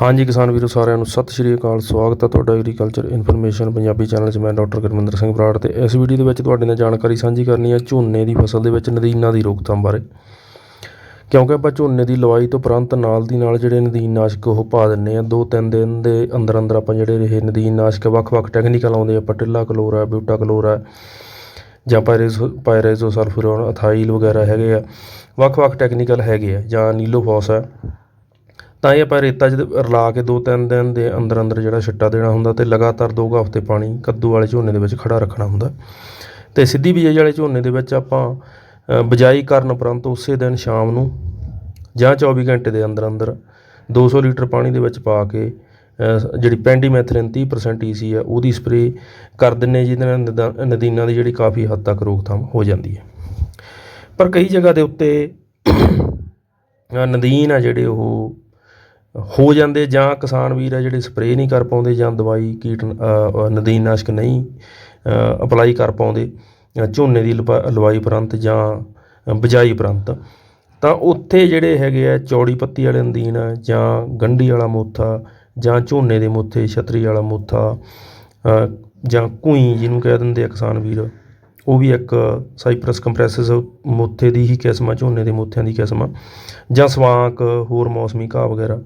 ਹਾਂਜੀ ਕਿਸਾਨ ਵੀਰੋ, ਸਾਰਿਆਂ ਨੂੰ ਸਤਿ ਸ਼੍ਰੀ ਅਕਾਲ। ਸਵਾਗਤ ਹੈ ਤੁਹਾਡਾ ਐਗਰੀਕਲਚਰ ਇਨਫੋਰਮੇਸ਼ਨ ਪੰਜਾਬੀ ਚੈਨਲ 'ਚ। ਮੈਂ ਡਾਕਟਰ ਗੁਰਮਿੰਦਰ ਸਿੰਘ ਬਰਾੜ ਤੇ ਇਸ ਵੀਡੀਓ ਦੇ ਵਿੱਚ ਤੁਹਾਡੇ ਨਾਲ ਜਾਣਕਾਰੀ ਸਾਂਝੀ ਕਰਨੀ ਹੈ ਝੋਨੇ ਦੀ ਫਸਲ ਦੇ ਵਿੱਚ ਨਦੀਨਾਂ ਦੀ ਰੋਕਥਾਮ ਬਾਰੇ। ਕਿਉਂਕਿ ਆਪਾਂ ਝੋਨੇ ਦੀ ਲਵਾਈ ਤੋਂ ਉਪਰੰਤ ਨਾਲ ਦੀ ਨਾਲ ਜਿਹੜੇ ਨਦੀਨ ਨਾਸ਼ਕ ਉਹ ਪਾ ਦਿੰਨੇ ਆ ਦੋ ਤਿੰਨ ਦਿਨ ਦੇ ਅੰਦਰ ਅੰਦਰ ਆਪਾਂ ਜਿਹੜੇ ਇਹ ਨਦੀਨ ਨਾਸ਼ਕ ਵੱਖ-ਵੱਖ ਟੈਕਨੀਕਲ ਆਉਂਦੇ ਆ ਪਟਿੱਲਾ ਕਲੋਰਾ ਬਿਊਟਾ ਕਲੋਰਾ ਜਾਂ ਪਾਇਰੇਜ਼ੋ ਪਾਇਰੇਜ਼ੋ ਸਲਫੂਰੋਨ ਅਥਾਈਲ ਵਗੈਰਾ ਹੈਗੇ ਆ। ਵੱਖ-ਵੱਖ ਟੈਕਨੀਕਲ ਹੈਗੇ ਆ ਜਾਂ ਨੀਲੋਫੋਸ ਹੈ। ਤਾਂ ਇਹ ਆਪਾਂ ਰੇਤਾ 'ਚ ਰਲਾ ਕੇ ਦੋ ਤਿੰਨ ਦਿਨ ਦੇ ਅੰਦਰ ਅੰਦਰ ਜਿਹੜਾ ਛਿੱਟਾ ਦੇਣਾ ਹੁੰਦਾ ਤੇ ਲਗਾਤਾਰ ਦੋ ਕੁ ਹਫ਼ਤੇ ਪਾਣੀ ਕੱਦੂ ਵਾਲੇ ਝੋਨੇ ਦੇ ਵਿੱਚ ਖੜਾ ਰੱਖਣਾ ਹੁੰਦਾ। ਤੇ ਸਿੱਧੀ ਬਿਜਾਈ ਵਾਲੇ ਝੋਨੇ ਦੇ ਵਿੱਚ ਆਪਾਂ ਬਿਜਾਈ ਕਰਨ ਉਪਰੰਤ ਉਸੇ ਦਿਨ ਸ਼ਾਮ ਨੂੰ ਜਾਂ 24 ਘੰਟੇ ਦੇ ਅੰਦਰ ਅੰਦਰ 200 ਲੀਟਰ ਪਾਣੀ ਦੇ ਵਿੱਚ ਪਾ ਕੇ ਅ, ਜਿਹੜੀ ਪੈਂਡੀਮੈਥਰਿਨ 30% ਈਸੀ ਹੈ ਉਹਦੀ ਸਪਰੇਅ ਕਰ ਦਿੰਨੇ ਜਿਹਦੇ ਨਾਲ ਨਦਾ- ਨਦੀਨਾਂ ਦੀ ਜਿਹੜੀ ਕਾਫੀ ਹੱਦ ਤੱਕ ਰੋਕਥਾਮ ਹੋ ਜਾਂਦੀ ਹੈ। ਪਰ ਕਈ ਜਗ੍ਹਾ ਦੇ ਉੱਤੇ ਨਦੀਨ ਆ ਜਿਹੜੇ ਉਹ ਹੋ ਜਾਂਦੇ ਜਾਂ ਕਿਸਾਨ ਵੀਰ ਆ ਜਿਹੜੇ ਸਪਰੇਅ ਨਹੀਂ ਕਰ ਪਾਉਂਦੇ ਜਾਂ ਦਵਾਈ ਕੀਟ ਨਦੀਨ ਨਾਸ਼ਕ ਨਹੀਂ ਅਪਲਾਈ ਕਰ ਪਾਉਂਦੇ ਝੋਨੇ ਦੀ ਲਵਾ- ਲਵਾਈ ਉਪਰੰਤ ਜਾਂ ਬਿਜਾਈ ਉਪਰੰਤ ਤਾਂ ਉੱਥੇ ਜਿਹੜੇ ਹੈਗੇ ਆ ਚੌੜੀ ਪੱਤੀ ਵਾਲੇ ਨਦੀਨ ਜਾਂ ਗੰਢੀ ਵਾਲਾ ਮੋਥਾ ਜਾਂ ਝੋਨੇ ਦੇ ਮੋਥੇ ਛਤਰੀ ਵਾਲਾ ਮੋਥਾ ਜਾਂ ਕੁਈ ਜਿਹਨੂੰ ਕਹਿ ਦਿੰਦੇ ਆ ਕਿਸਾਨ ਵੀਰ ਉਹ ਵੀ ਇੱਕ ਸਾਈਪਰਸ ਕੰਪਰੈਸਿਸ ਮੋਥੇ ਦੀ ਹੀ ਕਿਸਮ ਆ, ਝੋਨੇ ਦੇ ਮੋਥਿਆਂ ਦੀ ਕਿਸਮ ਆ, ਜਾਂ ਸਵਾਂਕ, ਹੋਰ ਮੌਸਮੀ ਘਾਹ ਵਗੈਰਾ,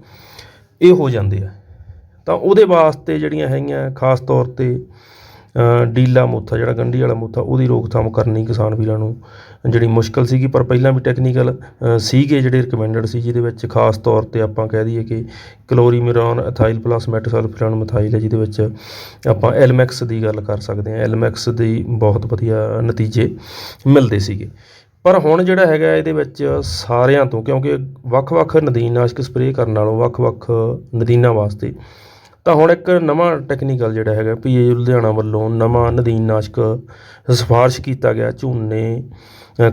ਇਹ ਹੋ ਜਾਂਦੇ ਆ। ਤਾਂ ਉਹਦੇ ਵਾਸਤੇ ਜਿਹੜੀਆਂ ਹੈਗੀਆਂ, ਖਾਸ ਤੌਰ ਤੇ ਡੀਲਾ ਮੋਥਾ, ਜਿਹੜਾ ਗੰਢੀ ਵਾਲਾ ਮੋਥਾ, ਉਹਦੀ ਰੋਕਥਾਮ ਕਰਨੀ ਕਿਸਾਨ ਵੀਰਾਂ ਨੂੰ ਜਿਹੜੀ ਮੁਸ਼ਕਲ ਸੀਗੀ, ਪਰ ਪਹਿਲਾਂ ਵੀ ਟੈਕਨੀਕਲ ਸੀਗੇ ਜਿਹੜੇ ਰਿਕਮੈਂਡਡ ਸੀ, ਜਿਹਦੇ ਵਿੱਚ ਖਾਸ ਤੌਰ ਤੇ ਆਪਾਂ ਕਹਿ ਦਈਏ ਕਿ ਕਲੋਰੀਮਿਰੋਨ ਅਥਾਈਲ ਪਲੱਸ ਮੈਟਾਸਲਫਿਰਾਨ ਮਿਥਾਈਲ ਹੈ, ਜਿਹਦੇ ਵਿੱਚ ਆਪਾਂ ਐਲਮੈਕਸ ਦੀ ਗੱਲ ਕਰ ਸਕਦੇ ਹਾਂ। ਐਲਮੈਕਸ ਦੀ ਬਹੁਤ ਵਧੀਆ ਨਤੀਜੇ ਮਿਲਦੇ ਸੀਗੇ। ਪਰ ਹੁਣ ਜਿਹੜਾ ਹੈਗਾ, ਇਹਦੇ ਵਿੱਚ ਸਾਰਿਆਂ ਤੋਂ, ਕਿਉਂਕਿ ਵੱਖ-ਵੱਖ ਨਦੀਨਨਾਸ਼ਕ ਸਪਰੇਅ ਕਰਨ ਨਾਲੋਂ ਵੱਖ-ਵੱਖ ਨਦੀਨਾਂ ਵਾਸਤੇ ਤਾਂ ਹੁਣ ਇੱਕ ਨਵਾਂ ਟੈਕਨੀਕਲ ਜਿਹੜਾ ਹੈਗਾ, ਪੀਏ ਲੁਧਿਆਣਾ ਵੱਲੋਂ ਨਵਾਂ ਨਦੀਨਨਾਸ਼ਕ ਸਿਫਾਰਿਸ਼ ਕੀਤਾ ਗਿਆ ਝੋਨੇ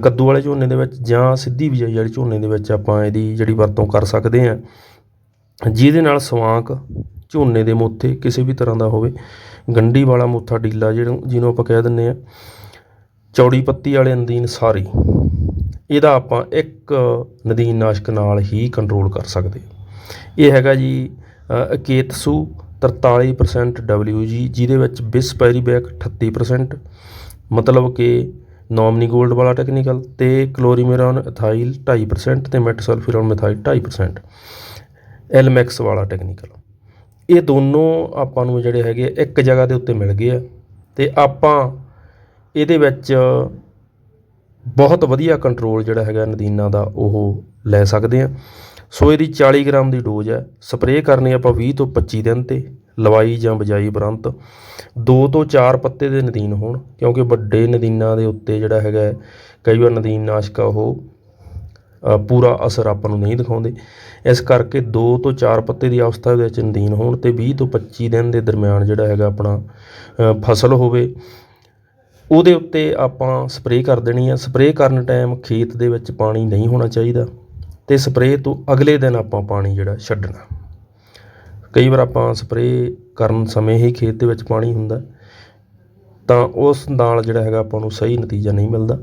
ਕੱਦੂ ਵਾਲੇ ਝੋਨੇ ਦੇ ਵਿੱਚ ਜਾਂ ਸਿੱਧੀ ਬਿਜਾਈ ਵਾਲੇ ਝੋਨੇ ਦੇ ਵਿੱਚ ਆਪਾਂ ਇਹਦੀ ਜਿਹੜੀ ਵਰਤੋਂ ਕਰ ਸਕਦੇ ਹਾਂ। ਜਿਹਦੇ ਨਾਲ ਸਵਾਂਕ, ਝੋਨੇ ਦੇ ਮੋਥੇ, ਕਿਸੇ ਵੀ ਤਰ੍ਹਾਂ ਦਾ ਹੋਵੇ, ਗੰਢੀ ਵਾਲਾ ਮੋਥਾ, ਡੀਲਾ ਜਿਹਨੂੰ ਜਿਹਨੂੰ ਆਪਾਂ ਕਹਿ ਦਿੰਦੇ ਆ ਚੌੜੀ ਪੱਤੀ ਵਾਲੇ ਨਦੀਨ ਸਾਰੀ, ਇਹਦਾ ਆਪਾਂ ਇੱਕ ਨਦੀਨ ਨਾਸ਼ਕ ਨਾਲ ਹੀ ਕੰਟਰੋਲ ਕਰ ਸਕਦੇ ਇਹ ਹੈਗਾ ਜੀ ਅਕੇਤਸੂ 43% WG ਜਿਹਦੇ ਵਿੱਚ ਬਿਸਪੈਰੀਬੈਕ 38% ਮਤਲਬ ਕਿ ਨੋਮਨੀ 골ਡ ਵਾਲਾ ਟੈਕਨੀਕਲ ਤੇ ਕਲੋਰੀਮਿਰੋਨ ਇਥਾਈਲ 2.5% ਤੇ ਮੈਟਸਲਫਿਰੋਨ ਮਿਥਾਈਲ 2.5% ਐਲਮੈਕਸ ਵਾਲਾ ਟੈਕਨੀਕਲ ਇਹ ਦੋਨੋਂ ਆਪਾਂ ਨੂੰ ਜਿਹੜੇ ਹੈਗੇ ਇੱਕ ਜਗ੍ਹਾ ਦੇ ਉੱਤੇ ਮਿਲ ਗਏ ਆ ਤੇ ਆਪਾਂ ਇਹਦੇ ਵਿੱਚ ਬਹੁਤ ਵਧੀਆ ਕੰਟਰੋਲ ਜਿਹੜਾ ਹੈਗਾ ਨਦੀਨਾਂ ਦਾ ਉਹ ਲੈ ਸਕਦੇ ਆ। ਸੋ ਇਹਦੀ 40 ਗ੍ਰਾਮ ਦੀ ਡੋਜ਼ ਹੈ। ਸਪਰੇਅ ਕਰਨੀ ਆਪਾਂ 20 ਤੋਂ 25 ਦਿਨ ਤੇ, ਲਵਾਈ ਜਾਂ ਬਜਾਈ ਉਪਰੰਤ 2 ਤੋਂ 4 ਪੱਤੇ ਦੇ ਨਦੀਨ ਹੋਣ, ਕਿਉਂਕਿ ਵੱਡੇ ਨਦੀਨਾਂ ਦੇ ਉੱਤੇ ਜਿਹੜਾ ਹੈਗਾ ਕਈ ਵਾਰ ਨਦੀਨ ਨਾਸ਼ਕ ਆ ਉਹ ਪੂਰਾ ਅਸਰ ਆਪਾਂ ਨੂੰ ਨਹੀਂ ਦਿਖਾਉਂਦੇ। ਇਸ ਕਰਕੇ 2 ਤੋਂ 4 ਪੱਤੇ ਦੀ ਅਵਸਥਾ ਦੇ ਵਿੱਚ ਨਦੀਨ ਹੋਣ ਤੇ 20 ਤੋਂ 25 ਦਿਨ ਦੇ ਦਰਮਿਆਨ ਜਿਹੜਾ ਹੈਗਾ ਆਪਣਾ ਫਸਲ ਹੋਵੇ, ਉਹਦੇ ਉੱਤੇ ਆਪਾਂ ਸਪਰੇਅ ਕਰ ਦੇਣੀ ਆ ਸਪਰੇਅ ਕਰਨ ਟਾਈਮ ਖੇਤ ਦੇ ਵਿੱਚ ਪਾਣੀ ਨਹੀਂ ਹੋਣਾ ਚਾਹੀਦਾ। ਅਤੇ ਸਪਰੇਅ ਤੋਂ ਅਗਲੇ ਦਿਨ ਆਪਾਂ ਪਾਣੀ ਜਿਹੜਾ ਛੱਡਣਾ। ਕਈ ਵਾਰ ਆਪਾਂ ਸਪਰੇਅ ਕਰਨ ਸਮੇਂ ਹੀ ਖੇਤ ਦੇ ਵਿੱਚ ਪਾਣੀ ਹੁੰਦਾ, ਤਾਂ ਉਸ ਨਾਲ ਜਿਹੜਾ ਹੈਗਾ ਆਪਾਂ ਨੂੰ ਸਹੀ ਨਤੀਜਾ ਨਹੀਂ ਮਿਲਦਾ।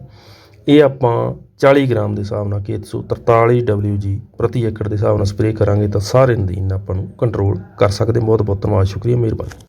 ਇਹ ਆਪਾਂ 40 ਗ੍ਰਾਮ ਦੇ ਹਿਸਾਬ ਨਾਲ ਕੇਤਸੂ 43 WG ਪ੍ਰਤੀ ਏਕੜ ਦੇ ਹਿਸਾਬ ਨਾਲ ਸਪਰੇਅ ਕਰਾਂਗੇ ਤਾਂ ਸਾਰੇ ਨਦੀਨ ਆਪਾਂ ਨੂੰ ਕੰਟਰੋਲ ਕਰ ਸਕਦੇ। ਬਹੁਤ ਬਹੁਤ ਧੰਨਵਾਦ, ਸ਼ੁਕਰੀਆ, ਮਿਹਰਬਾਨੀ।